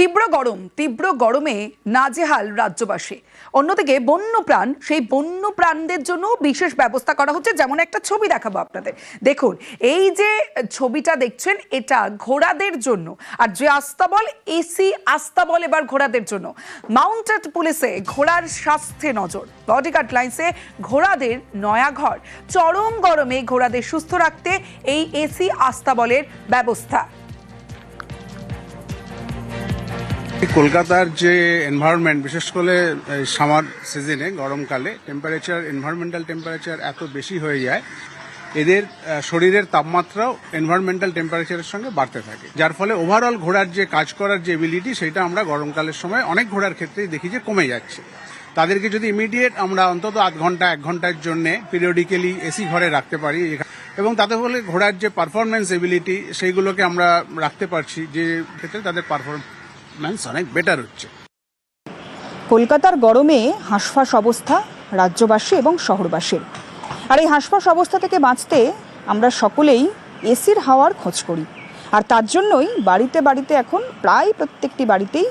তীব্র গরম, তীব্র গরমে নাজেহাল রাজ্যবাসী। অন্যদিকে বন্যপ্রাণ, সেই বন্য প্রাণদের জন্য বিশেষ ব্যবস্থা করা হচ্ছে, যেমন একটা ছবি দেখাবো আপনাদের। দেখুন, এই যে ছবিটা দেখছেন, এটা ঘোড়াদের জন্য। আর যে আস্তাবল এসি আস্তাবল এবার ঘোড়াদের জন্য। মাউন্টেড পুলিশে ঘোড়ার স্বাস্থ্যে নজর বডিগার্ড লাইন্সে ঘোড়াদের নয়া ঘর। চরম গরমে ঘোড়াদের সুস্থ রাখতে এই এসি আস্তাবলের ব্যবস্থা। কলকাতার যে এনভায়রনমেন্ট বিশেষ করে সামার সিজনে গরমকালে টেম্পারেচার এনভায়রনমেন্টাল টেম্পারেচার এত বেশি হয়ে যায়, এদের শরীরের তাপমাত্রাও এনভায়রনমেন্টাল টেম্পারেচারের সঙ্গে বাড়তে থাকে। যার ফলে ওভারঅল ঘোড়ার যে কাজ করার যে এবিলিটি সেটা আমরা গরমকালের সময় অনেক ঘোড়ার ক্ষেত্রেই দেখি যে কমে যাচ্ছে। তাদেরকে যদি ইমিডিয়েট আমরা অন্তত আধ ঘণ্টা, এক ঘণ্টার জন্য পিরিয়ডিক্যালি এসি ঘরে রাখতে পারি এবং তাতে ফলে ঘোড়ার যে পারফরমেন্স এবিলিটি সেইগুলোকে আমরা রাখতে পারছি, যে ক্ষেত্রে তাদের পারফরমেন্স অনেক বেটার হচ্ছে। কলকাতার গরমে হাঁসফাঁস অবস্থা রাজ্যবাসী এবং শহরবাসীর। আর এই হাঁসফাঁস অবস্থা থেকে বাঁচতে আমরা সকলেই এসির হাওয়ার খোঁজ করি। আর তার জন্যই বাড়িতে বাড়িতে এখন প্রায় প্রত্যেকটি বাড়িতেই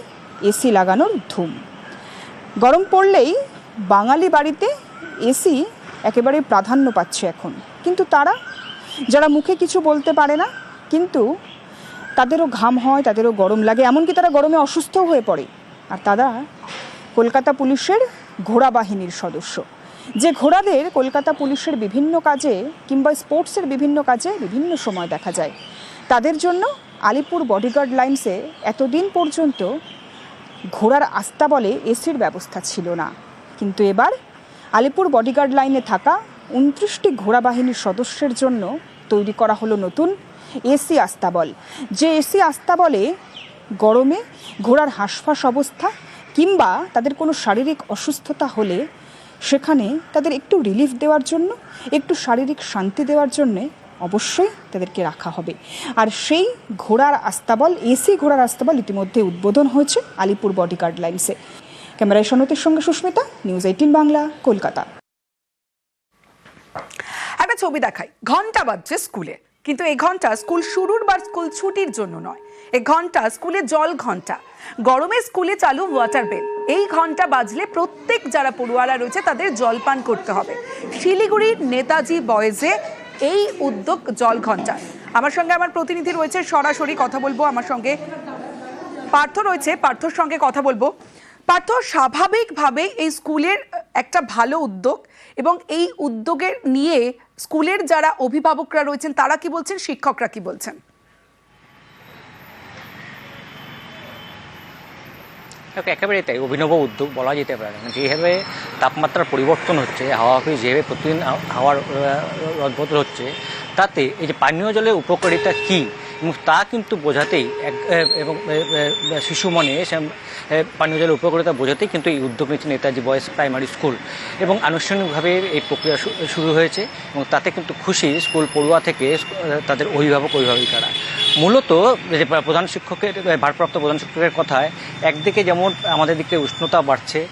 এসি লাগানোর ধুম। গরম পড়লেই বাঙালি বাড়িতে এসি একেবারে প্রাধান্য পাচ্ছে এখন। কিন্তু তারা, যারা মুখে কিছু বলতে পারে না, কিন্তু তাদেরও ঘাম হয়, তাদেরও গরম লাগে, এমনকি তারা গরমে অসুস্থও হয়ে পড়ে। আর তারা কলকাতা পুলিশের ঘোড়া বাহিনীর সদস্য। যে ঘোড়াদের কলকাতা পুলিশের বিভিন্ন কাজে কিংবা স্পোর্টসের বিভিন্ন কাজে বিভিন্ন সময় দেখা যায়। তাদের জন্য আলিপুর বডিগার্ড লাইন্সে এতদিন পর্যন্ত ঘোড়ার আস্তাবলে এসির ব্যবস্থা ছিল না। কিন্তু এবার আলিপুর বডিগার্ড লাইনে থাকা উনত্রিশটি ঘোড়া বাহিনীর সদস্যের জন্য তৈরি করা হলো নতুন এসি আস্তাবল। যে এসি আস্তাবলে গরমে ঘোড়ার হাঁসফাঁস অবস্থা কিংবা তাদের কোনো শারীরিক অসুস্থতা হলে সেখানে তাদের একটু রিলিফ দেওয়ার জন্য, একটু শারীরিক শান্তি দেওয়ার জন্যে অবশ্যই তাদেরকে রাখা হবে। আর সেই ঘোড়ার আস্তাবল, এসি ঘোড়ার আস্তাবল ইতিমধ্যে উদ্বোধন হয়েছে আলিপুর বডিগার্ড লাইন্সে ক্যামেরায় সনতির সঙ্গে সুস্মিতা নিউজ এইটিন বাংলা, কলকাতা। একটা ছবি দেখাই, ঘণ্টা বাজছে স্কুলে। কিন্তু এই ঘণ্টা স্কুল শুরুর বা স্কুল ছুটির জন্য নয়। এ ঘণ্টা স্কুলে জল ঘণ্টা। গরমে স্কুলে চালু ওয়াটার বেল এই ঘণ্টা বাজলে প্রত্যেক যারা পড়ুয়ারা রয়েছে তাদের জলপান করতে হবে। শিলিগুড়ির নেতাজি বয়েজে এই উদ্যোগ জল ঘণ্টা। আমার সঙ্গে আমার প্রতিনিধি রয়েছে, সরাসরি কথা বলব। আমার সঙ্গে পার্থ রয়েছে, পার্থর সঙ্গে কথা বলব। পার্থ স্বাভাবিকভাবে এই স্কুলের একটা ভালো উদ্যোগ এবং এই উদ্যোগের নিয়ে স্কুলের যারা অভিভাবকরা রয়েছেন তারা কি বলছেন শিক্ষকরা কি বলছেন? দেখো, একেবারেই তাই অভিনব উদ্যোগ বলা যেতে পারে। যেভাবে তাপমাত্রার পরিবর্তন হচ্ছে হাওয়া যেভাবে প্রতিদিন হাওয়ার রদবদল হচ্ছে তাতে এই যে পানীয় জলের উপকারিতা কী তা কিন্তু বোঝাতেই এক- এবং শিশু মনে পানীয় জলের উপকারিতা বোঝাতেই কিন্তু এই উদ্যোগ নিচ্ছে নেতাজি বয়েজ প্রাইমারি স্কুল। এবং আনুষ্ঠানিকভাবে এই প্রক্রিয়া শুরু হয়েছে এবং তাতে কিন্তু খুশি স্কুল পড়ুয়া থেকে তাদের অভিভাবক, অভিভাবিকারা। মূলত যে প্রধান শিক্ষকের ভারপ্রাপ্ত প্রধান শিক্ষকের কথায়, একদিকে যেমন আমাদের দিকে উষ্ণতা বাড়ছে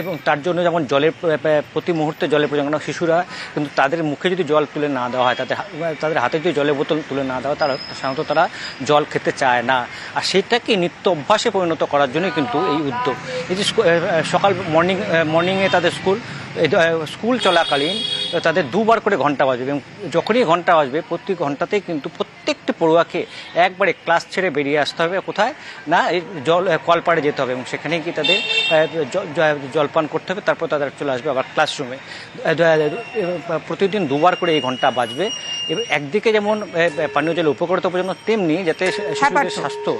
এবং তার জন্য যেমন জলের প্র- প্র- প্রতি মুহূর্তে জলের প্রয়োজন কারণ শিশুরা কিন্তু তাদের মুখে যদি জল তুলে না দেওয়া হয় তাদের তাদের হাতে যদি জলের বোতল তুলে না দেওয়া হয়, তারা সাধারণত তারা জল খেতে চায় না। আর সেটাকে নিত্য অভ্যাসে পরিণত করার জন্যই কিন্তু এই উদ্যোগ। এই যে সকাল মর্নিং মর্নিংয়ে তাদের স্কুল স্কুল চলাকালীন তাদের দুবার করে ঘণ্টা বাজবে এবং যখনই ঘণ্টা বাজবে প্রতি ঘন্টাতেই কিন্তু প্রত্যেকটি পড়ুয়াকে একবারে ক্লাস ছেড়ে বেরিয়ে আসতে হবে। কোথায়? না এই জল কলপাড়ে যেতে হবে এবং সেখানে গিয়ে তাদের জলপান করতে হবে। তারপর তাদের চলে আসবে আবার ক্লাসরুমে প্রতিদিন দুবার করে এই ঘণ্টা বাজবে। এবং একদিকে যেমন পানীয় জল উপকৃত পর্যন্ত তেমনি যাতে শিশুদের স্বাস্থ্য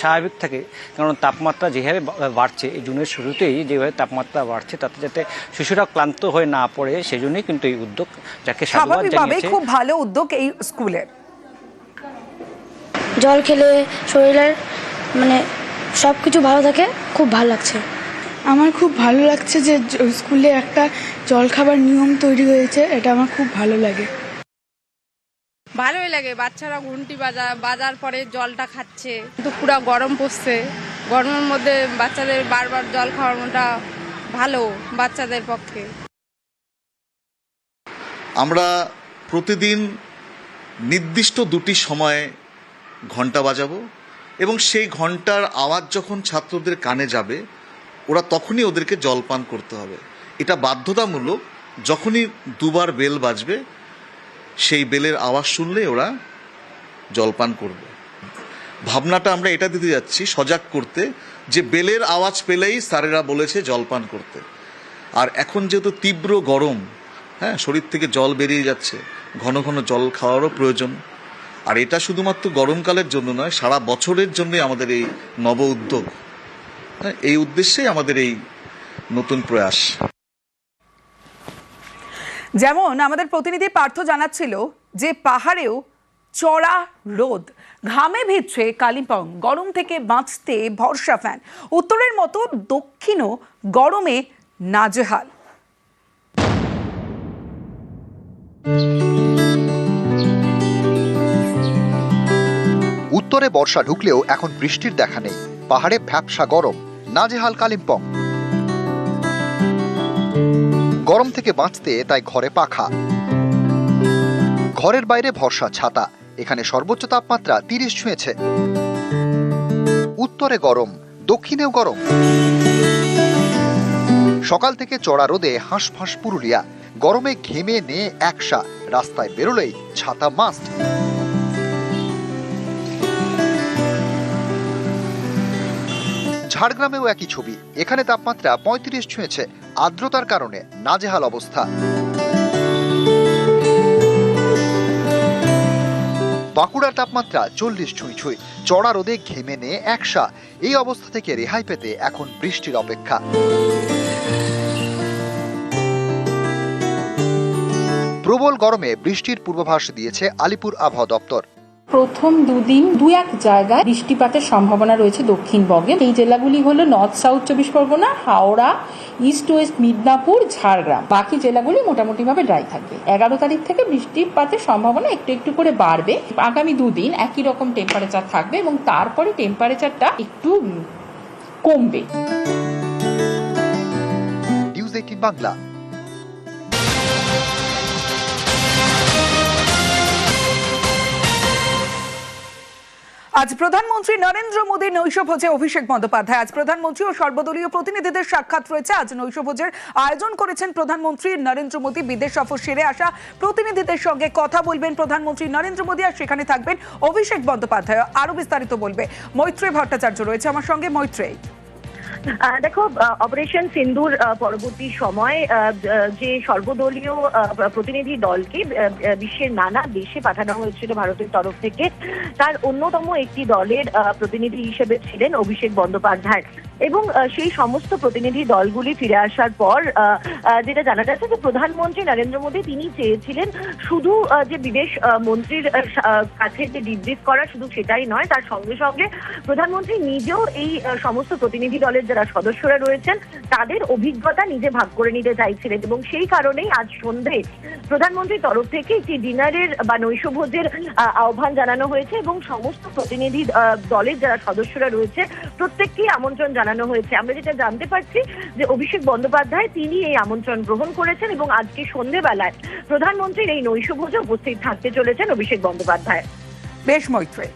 স্বাভাবিক থাকে। কারণ তাপমাত্রা যেভাবে বাড়ছে এই জুনের শুরুতেই যেভাবে তাপমাত্রা বাড়ছে তাতে যাতে শিশুরা ক্লান্ত হয়ে না পড়ে সেজন্যই কিন্তু এই উদ্যোগ যাকে খুব ভালো উদ্যোগ এই স্কুলের জল খেলে শরীরের মানে সব কিছু ভালো থাকে খুব ভালো লাগছে। আমার খুব ভালো লাগছে যে স্কুলে একটা জলখাবার নিয়ম তৈরি হয়েছে এটা আমার খুব ভালো লাগে। ভালোই লাগে বাচ্চারা ঘুন্টি বাজা বাজার পরে জলটা খাচ্ছে। কিন্তু পুরো গরম পড়ছে। গরমের মধ্যে বাচ্চাদের বারবার জল খাওয়ানোটা ভালো বাচ্চাদের পক্ষে। আমরা প্রতিদিন নির্দিষ্ট দুটি সময়ে ঘণ্টা বাজাবো। এবং সেই ঘণ্টার আওয়াজ যখন ছাত্রদের কানে যাবে, ওরা তখনই ওদেরকে জলপান করতে হবে। এটা বাধ্যতামূলক, যখনই দুবার বেল বাজবে, সেই বেলের আওয়াজ শুনলে ওরা জলপান করবে। ভাবনাটা আমরা এটা দিতে যাচ্ছি, সজাগ করতে, যে বেলের আওয়াজ পেলেই স্যারেরা বলেছে জলপান করতে। আর এখন যেহেতু তীব্র গরম হ্যাঁ শরীর থেকে জল বেরিয়ে যাচ্ছে, ঘন ঘন জল খাওয়ারও প্রয়োজন। আর এটা শুধুমাত্র গরমকালের জন্য নয়, সারা বছরের জন্য আমাদের এই নব উদ্যোগ। হ্যাঁ এই উদ্দেশ্যেই আমাদের এই নতুন প্রয়াস। যেমন আমাদের প্রতিনিধি পার্থ জানাচ্ছিল যে পাহাড়েও চড়া রোদ, ঘামে ভিজছে কালিম্পং, গরম থেকে বাঁচতে ভরসা ফ্যান উত্তরের মতো দক্ষিণও গরমে নাজেহাল। উত্তরে বর্ষা ঢুকলেও এখন বৃষ্টির দেখা নেই। পাহাড়ে ভ্যাপসা গরম। নাজেহাল কালিম্পং। গরম থেকে বাঁচতে তাই ঘরে পাখা। ঘরের বাইরে ভরসা ছাতা। এখানে সর্বোচ্চ তাপমাত্রা তিরিশ ছুঁয়েছে। উত্তরে গরম, দক্ষিণেও গরম। সকাল থেকে চড়া রোদে হাঁসফাঁস পুরুলিয়া। গরমে ঘেমে নে একসা। রাস্তায় বেরোলেই ছাতা মাস্ট ঝাড়গ্রামেও একই ছবি। এখানে তাপমাত্রা পঁয়ত্রিশ ছুঁয়েছে। আর্দ্রতার কারণে নাজেহাল অবস্থা। বাঁকুড়ার তাপমাত্রা চল্লিশ ছুঁই ছুঁই। চড়া রোদে ঘেমে নে একসা এই অবস্থা থেকে রেহাই পেতে এখন বৃষ্টির অপেক্ষা। প্রবল গরমে বৃষ্টির পূর্বাভাস দিয়েছে আলিপুর আবহাওয়া দপ্তর। প্রথম দুদিন দু এক জায়গায় বৃষ্টিপাতের সম্ভাবনা রয়েছে দক্ষিণবঙ্গে। এই জেলাগুলি হলো নর্থ সাউথ চব্বিশ পরগনা, হাওড়া ইস্ট ওয়েস্ট মিদনাপুর ঝাড়গ্রাম বাকি জেলাগুলি মোটামুটিভাবে ড্রাই থাকবে। এগারো তারিখ থেকে বৃষ্টিপাতের সম্ভাবনা একটু একটু করে বাড়বে। আগামী দুদিন একই রকম টেম্পারেচার থাকবে এবং তারপরে টেম্পারেচারটা একটু কমবে। বাংলা আজ প্রধানমন্ত্রী নরেন্দ্র মোদীর নৈশভোজে অভিষেক বন্দ্যোপাধ্যায়। আজ প্রধানমন্ত্রী ও সর্বদলীয় প্রতিনিধিদের সাক্ষাৎ রয়েছে। আজ নৈশভোজের আয়োজন করেছেন প্রধানমন্ত্রী নরেন্দ্র মোদী। বিদেশ সফর সেরে আসা প্রতিনিধিদের সঙ্গে কথা বলবেন প্রধানমন্ত্রী নরেন্দ্র মোদী আর সেখানে থাকবেন অভিষেক বন্দ্যোপাধ্যায়। আরও বিস্তারিত বলবে মৈত্রী ভট্টাচার্য রয়েছে আমার সঙ্গে। মৈত্রেয়। দেখো অপারেশন সিন্ধুর পরবর্তী সময় যে সর্বদলীয় প্রতিনিধি দলকে বিশ্বের নানা দেশে পাঠানো হয়েছিল ভারতের তরফ থেকে, তার অন্যতম একটি দলের প্রতিনিধি হিসেবে ছিলেন অভিষেক বন্দ্যোপাধ্যায়। এবং সেই সমস্ত প্রতিনিধি দলগুলি ফিরে আসার পর যেটা জানা যাচ্ছে যে প্রধানমন্ত্রী নরেন্দ্র মোদী তিনি চেয়েছিলেন শুধু যে বিদেশ মন্ত্রীর কাছে যে ডিব্রিফ করা শুধু সেটাই নয় তার সঙ্গে সঙ্গে প্রধানমন্ত্রী নিজেও এই সমস্ত প্রতিনিধি দলের যারা সদস্যরা রয়েছেন তাদের অভিজ্ঞতা নিজে ভাগ করে নিতে চাইছিলেন এবং সেই কারণেই আজ সন্ধে প্রধানমন্ত্রীর তরফ থেকে একটি ডিনারের বা নৈশভোজের আহ, আহ্বান জানানো হয়েছে এবং সমস্ত প্রতিনিধি দলের যারা সদস্যরা রয়েছে প্রত্যেককেই আমন্ত্রণ জানানো হয়েছে। আমরা যেটা জানতে পারছি যে অভিষেক বন্দ্যোপাধ্যায় তিনি এই আমন্ত্রণ গ্রহণ করেছেন এবং আজকে সন্ধেবেলায় প্রধানমন্ত্রীর এই নৈশভোজে উপস্থিত থাকতে চলেছেন অভিষেক বন্দ্যোপাধ্যায়। বেশ মৈত্রেয়